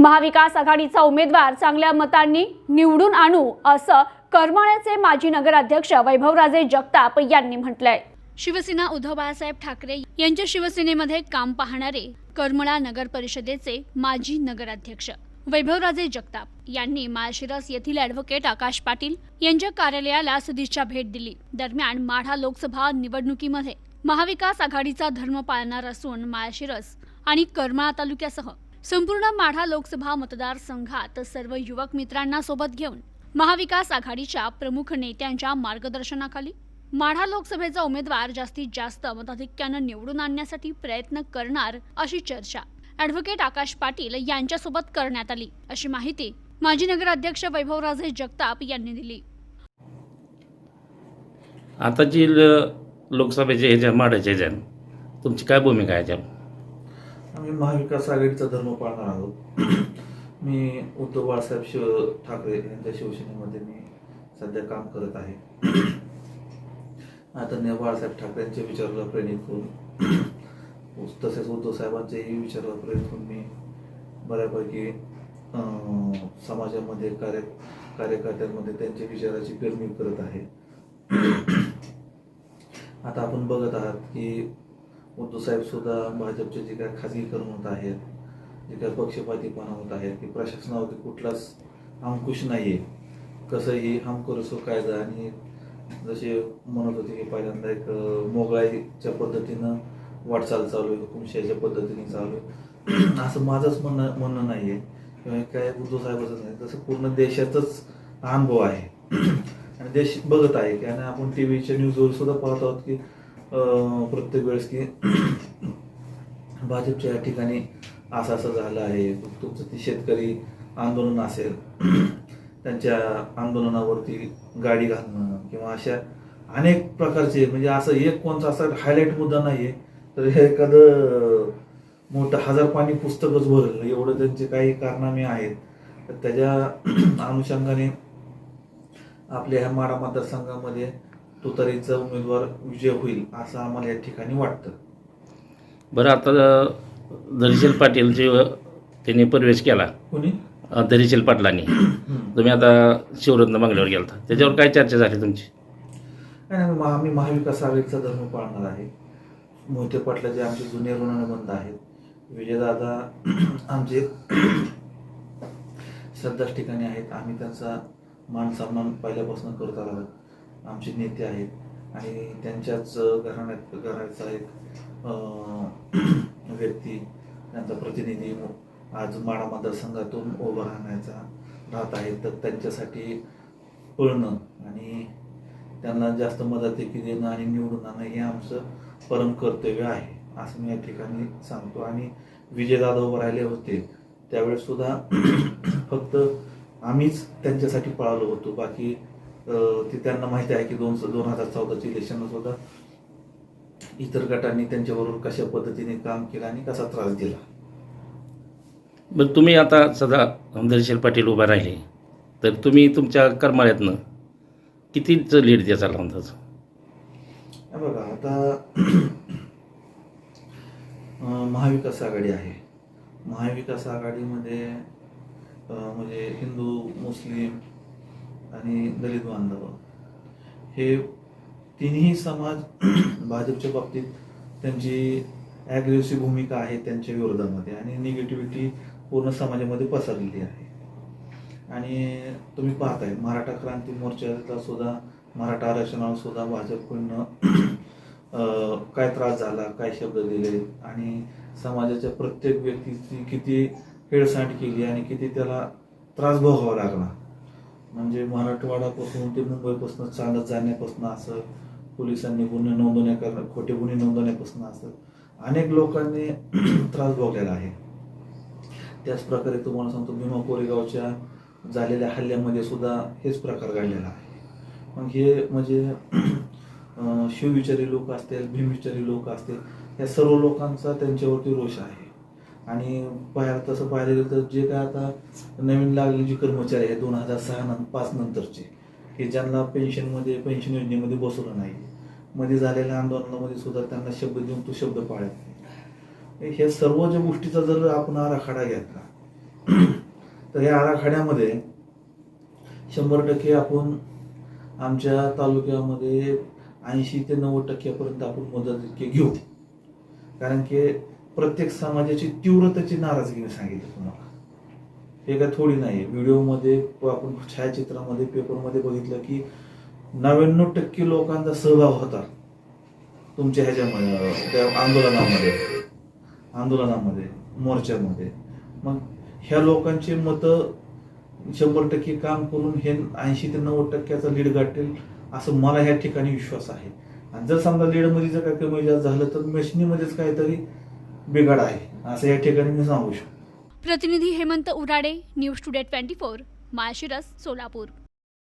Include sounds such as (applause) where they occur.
महाविकास आघाडीचा उमेदवार चांगल्या मतांनी निवडून आणू असं करमाळ्याचे माजी नगराध्यक्ष वैभवराजे जगताप यांनी म्हटलंय. शिवसेना उद्धव बाळासाहेब ठाकरे यांच्या शिवसेनेमध्ये काम पाहणारे करमळा नगर परिषदेचे माजी नगराध्यक्ष वैभवराजे जगताप यांनी माळशिरस येथील ॲडव्होकेट आकाश पाटील यांच्या कार्यालयाला सदिच्छा भेट दिली. दरम्यान माढा लोकसभा निवडणुकीमध्ये महाविकास आघाडीचा धर्म पाळणार असून माळशिरस आणि करमाळा तालुक्यासह संपूर्ण माढा लोकसभा मतदारसंघात सर्व युवक मित्रांना सोबत घेऊन महाविकास आघाडीच्या प्रमुख नेत्यांच्या मार्गदर्शनाखाली माढा लोकसभेचा उमेदवार जास्तीत जास्त मताधिक्यानं निवडून आणण्यासाठी प्रयत्न करणार अशी चर्चा ॲडव्होकेट आकाश पाटील यांच्यासोबत करण्यात आली. अशी माहिती माजी नगराध्यक्ष वैभवराजे जगताप यांनी दिली. आता जी लोकसभेचे ह्याच्या तुमची काय भूमिका आहे आम्ही महाविकास आघाडीचा धर्म पाळणार आहोत. (clears throat) मी उद्धव बाळासाहेब शिव ठाकरे यांच्या शिवसेनेमध्ये मी सध्या काम करत आहे. (clears throat) आदरणीय बाळासाहेब ठाकरेंच्या विचाराला प्रेरित होऊन (clears throat) तसेच उद्धव साहेबांच्याही विचाराला प्रेरित होऊन मी बऱ्यापैकी समाजामध्ये कार्य कार्यकर्त्यांमध्ये त्यांच्या विचाराची पेरणी करत आहे. आता आपण बघत आहात की उद्धव साहेब सुद्धा भाजपचे जे काय खाजगीकरण होत आहेत जे काय पक्षपातीपणा होत आहेत की प्रशासनावरती कुठलाच अंकुश नाही आहे कसंही हम कायदा आणि जसे म्हणत होते की पहिल्यांदा एक मोगाईच्या मोगलाईच्या पद्धतीनं वाटचाल चालू आहे हुकुमशाहीच्या पद्धतीने चालू आहे. (clears throat) असं माझंच म्हणणं म्हणणं नाही आहे किंवा काय उद्धव साहेबाचं नाही. तसं पूर्ण देशाचाच अनुभव आहे. (clears throat) आणि देश बघत आहे की आणि आपण टी व्हीच्या न्यूजवर सुद्धा पाहत आहोत की प्रत्येक वेळेस की (clears throat) भाजपच्या या ठिकाणी असं असं झालं आहे. तुमचं ती शेतकरी आंदोलन असेल (clears throat) त्यांच्या आंदोलनावरती गाडी घालणं किंवा अशा अनेक प्रकारचे म्हणजे असं एक कोणता असा हायलाईट मुद्दा नाही आहे तर हे एखादं मोठं हजार पाणी पुस्तकच भरलं एवढं त्यांचे काही कारनामे आहेत. तर त्याच्या (clears throat) अनुषंगाने आपल्या ह्या माडा मतदारसंघामध्ये तुतारीचा उमेदवार विजय होईल असं आम्हाला या ठिकाणी वाटतं. बरं आता धरीशील पाटील जे त्यांनी प्रवेश केला. कोणी? धरीशील पाटलांनी. तुम्ही आता शिवरत्न बंगल्यावर गेलता. त्याच्यावर काय चर्चा झाली तुमची? नाही नाही, मग आम्ही महाविकास आघाडीचा धर्म पाळणार आहे. मोहिते पाटलाचे आमचे जुने ऋणानुबंध आहेत. विजयदादा (clears throat) आमचे (clears throat) श्रद्धाच ठिकाणी आहेत. आम्ही त्यांचा मान सन्मान पहिल्यापासून करत आलो आहोत. आमचे नेते आहेत आणि त्यांच्याच घराण्यात घराचा एक (clears throat) व्यक्ती त्यांचा प्रतिनिधी आज माडा मतदारसंघातून उभं राहण्याचा राहत आहे. तर त्यांच्यासाठी पळणं आणि त्यांना जास्त मदत देणं आणि निवडून आणणं हे आमचं परम कर्तव्य आहे असं मी या ठिकाणी सांगतो. आणि विजयदादा उभं राहिले होते त्यावेळेस सुद्धा (clears throat) फक्त आम्हीच त्यांच्यासाठी पळालो होतो. बाकी ते त्यांना माहिती आहे की दोन दोन हजार चौदाच्या इलेक्शनला सुद्धा इतर गटांनी त्यांच्याबरोबर कशा पद्धतीने काम केलं आणि कसा त्रास दिला. बरं तुम्ही आता सदा धरीशील पाटील उभा राहिले. तर तुम्ही तुमच्या करमाळ्यातनं कितीच लीड द्यायचा अंदाज बघा आता महाविकास आघाडी आहे. महाविकास आघाडीमध्ये म्हणजे हिंदू मुस्लिम आणि दलित बांधव. हे तिन्ही समाज (clears throat) भाजपच्या बाबतीत त्यांची ॲग्रेसिव्ह भूमिका आहे त्यांच्या विरोधामध्ये आणि निगेटिव्हिटी पूर्ण समाजामध्ये पसरलेली आहे. आणि तुम्ही पाहताय मराठा क्रांती मोर्चाला सुद्धा मराठा आरक्षणाला सुद्धा भाजपकडनं (clears throat) काय त्रास झाला काय शब्द दिले आणि समाजाच्या प्रत्येक व्यक्तीची किती हेळसांड केली आणि किती त्याला त्रास भोगावा लागला. म्हणजे मराठवाडापासून ते मुंबईपासून चालत जाण्यापासून असं पोलिसांनी गुन्हे नोंदवण्या करणं खोटे गुन्हे नोंदवण्यापासून असं अनेक लोकांनी (clears throat) त्रास भोगलेला आहे. त्याच प्रकारे तुम्हाला सांगतो भीमा कोरेगावच्या झालेल्या हल्ल्यामध्ये सुद्धा हेच प्रकार घडलेला आहे. मग हे म्हणजे (clears throat) शिवविचारी लोक असतील भीमविचारी लोक असतील या सर्व लोकांचा त्यांच्यावरती रोष आहे. आणि पाहायला तसं पाहायला गेलं तर जे काय आता नवीन लागले जे कर्मचारी आहेत दोन हजार सहा नंतर पाच नंतरचे की ज्यांना पेन्शनमध्ये पेन्शन योजनेमध्ये बसवलं नाही. मध्ये झालेल्या आंदोलनामध्ये सुद्धा त्यांना शब्द देऊन तो शब्द पाळत नाही. ह्या सर्व ज्या गोष्टीचा जर आपण आराखडा घेतला तर या आराखड्यामध्ये शंभर टक्के आपण आमच्या तालुक्यामध्ये ऐंशी ते नव्वद टक्क्यापर्यंत आपण मदत घेऊ. कारण की प्रत्येक समाजाची तीव्रतेची नाराजगी मी सांगितली तुम्हाला. हे काय थोडी नाही व्हिडिओमध्ये आपण छायाचित्रामध्ये पेपरमध्ये बघितलं की नव्याण्णव टक्के लोकांचा सहभाग होता. तुमच्या ह्याच्यामध्ये त्या आंदोलनामध्ये आंदोलनामध्ये मोर्चामध्ये. मग ह्या लोकांचे मतं शंभर टक्के काम करून हे ऐंशी ते नव्वद टक्क्याचा लीड गाठेल असं मला ह्या ठिकाणी विश्वास आहे. आणि जर समजा लीडमध्ये जर काय कमी जास्त झालं तर मशिनीमध्येच काहीतरी बिघड आहे. असं या ठिकाणी मी सांगू शकतो. प्रतिनिधी Hemant Urade news today twenty four Malshiras Solapur.